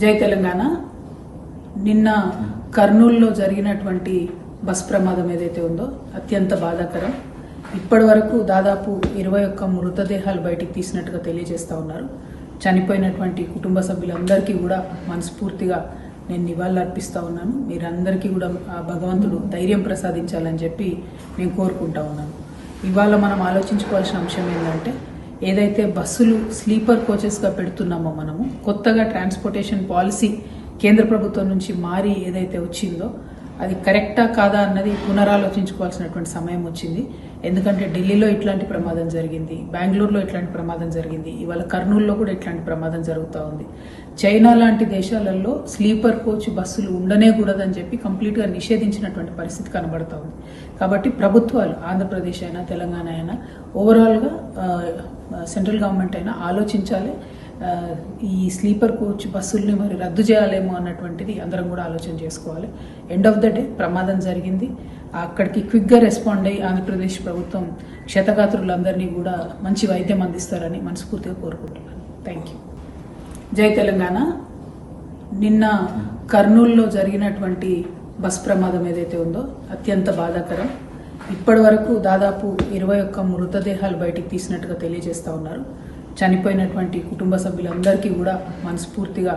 జై తెలంగాణ. నిన్న కర్నూలులో జరిగినటువంటి బస్ ప్రమాదం ఏదైతే ఉందో అత్యంత బాధాకరం. ఇప్పటి వరకు దాదాపు ఇరవై ఒక్క మృతదేహాలు బయటికి తీసినట్టుగా తెలియజేస్తూ ఉన్నారు. చనిపోయినటువంటి కుటుంబ సభ్యులందరికీ కూడా మనస్ఫూర్తిగా నేను నివాళులు అర్పిస్తా ఉన్నాను. మీరందరికీ కూడా ఆ భగవంతుడు ధైర్యం ప్రసాదించాలని చెప్పి నేను కోరుకుంటా ఉన్నాను. ఇవాళ మనం ఆలోచించుకోవాల్సిన అంశం ఏంటంటే ఏదైతే బస్సులు స్లీపర్ కోచెస్గా పెడుతున్నామో మనము కొత్తగా ట్రాన్స్పోర్టేషన్ పాలసీ కేంద్ర ప్రభుత్వం నుంచి మారి ఏదైతే వచ్చిందో అది కరెక్టా కాదా అన్నది పునరాలోచించుకోవాల్సినటువంటి సమయం వచ్చింది. ఎందుకంటే ఢిల్లీలో ఇట్లాంటి ప్రమాదం జరిగింది బెంగళూరులో ఇట్లాంటి ప్రమాదం జరిగింది ఇవాళ కర్నూలులో కూడా ఇట్లాంటి ప్రమాదం జరుగుతూ ఉంది. చైనా లాంటి దేశాలలో స్లీపర్ కోచ్ బస్సులు ఉండనే కూడదని చెప్పి కంప్లీట్గా నిషేధించినటువంటి పరిస్థితి కనబడతా ఉంది. కాబట్టి ప్రభుత్వాలు ఆంధ్రప్రదేశ్ అయినా తెలంగాణ అయినా ఓవరాల్గా సెంట్రల్ గవర్నమెంట్ అయినా ఆలోచించాలి. ఈ స్లీపర్ కోచ్ బస్సుల్ని మరి రద్దు చేయాలేమో అన్నటువంటిది అందరం కూడా ఆలోచన చేసుకోవాలి. ఎండ్ ఆఫ్ ద డే ప్రమాదం జరిగింది. అక్కడికి క్విక్గా రెస్పాండ్ అయ్యి ఆంధ్రప్రదేశ్ ప్రభుత్వం క్షతగాత్రులందరినీ కూడా మంచి వైద్యం అందిస్తారని మనస్ఫూర్తిగా కోరుకుంటున్నాను. థ్యాంక్ యూ జై తెలంగాణ. నిన్న కర్నూలులో జరిగినటువంటి బస్ ప్రమాదం ఏదైతే ఉందో అత్యంత బాధాకరం. ఇప్పటి వరకు దాదాపు ఇరవై ఒక్క మృతదేహాలు బయటికి తీసినట్టుగా తెలియజేస్తూ ఉన్నారు. చనిపోయినటువంటి కుటుంబ సభ్యులందరికీ కూడా మనస్ఫూర్తిగా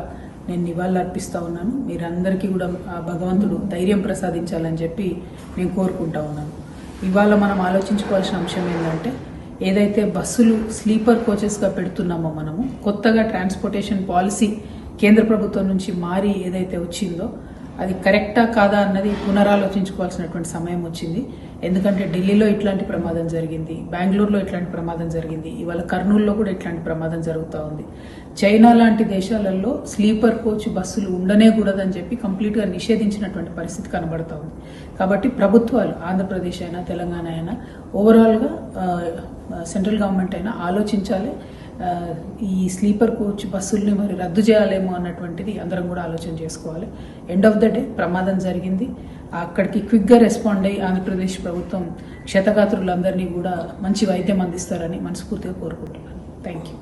నేను నివాళులు అర్పిస్తా ఉన్నాను. మీరందరికీ కూడా ఆ భగవంతుడు ధైర్యం ప్రసాదించాలని చెప్పి నేను కోరుకుంటా ఉన్నాను. ఇవాళ మనం ఆలోచించుకోవాల్సిన అంశం ఏంటంటే ఏదైతే బస్సులు స్లీపర్ కోచెస్గా పెడుతున్నామో మనము కొత్తగా ట్రాన్స్పోర్టేషన్ పాలసీ కేంద్ర ప్రభుత్వం నుంచి మారి ఏదైతే వచ్చిందో అది కరెక్టా కాదా అన్నది పునరాలోచించుకోవాల్సినటువంటి సమయం వచ్చింది. ఎందుకంటే ఢిల్లీలో ఇట్లాంటి ప్రమాదం జరిగింది బెంగళూరులో ఇట్లాంటి ప్రమాదం జరిగింది ఇవాళ కర్నూలులో కూడా ఇట్లాంటి ప్రమాదం జరుగుతూ ఉంది. చైనా లాంటి దేశాలలో స్లీపర్ కోచ్ బస్సులు ఉండనే కూడదని చెప్పి కంప్లీట్గా నిషేధించినటువంటి పరిస్థితి కనబడతా ఉంది. కాబట్టి ప్రభుత్వాలు ఆంధ్రప్రదేశ్ అయినా తెలంగాణ అయినా ఓవరాల్గా సెంట్రల్ గవర్నమెంట్ అయినా ఆలోచించాలి. ఈ స్లీపర్ కోచ్ బస్సుల్ని మరి రద్దు చేయాలేమో అన్నటువంటిది అందరం కూడా ఆలోచన చేసుకోవాలి. ఎండ్ ఆఫ్ ద డే ప్రమాదం జరిగింది. అక్కడికి క్విక్గా రెస్పాండ్ అయ్యి ఆంధ్రప్రదేశ్ ప్రభుత్వం క్షతగాత్రులందరినీ కూడా మంచి వైద్యం అందిస్తారని మనస్ఫూర్తిగా కోరుకుంటున్నాను. Thank you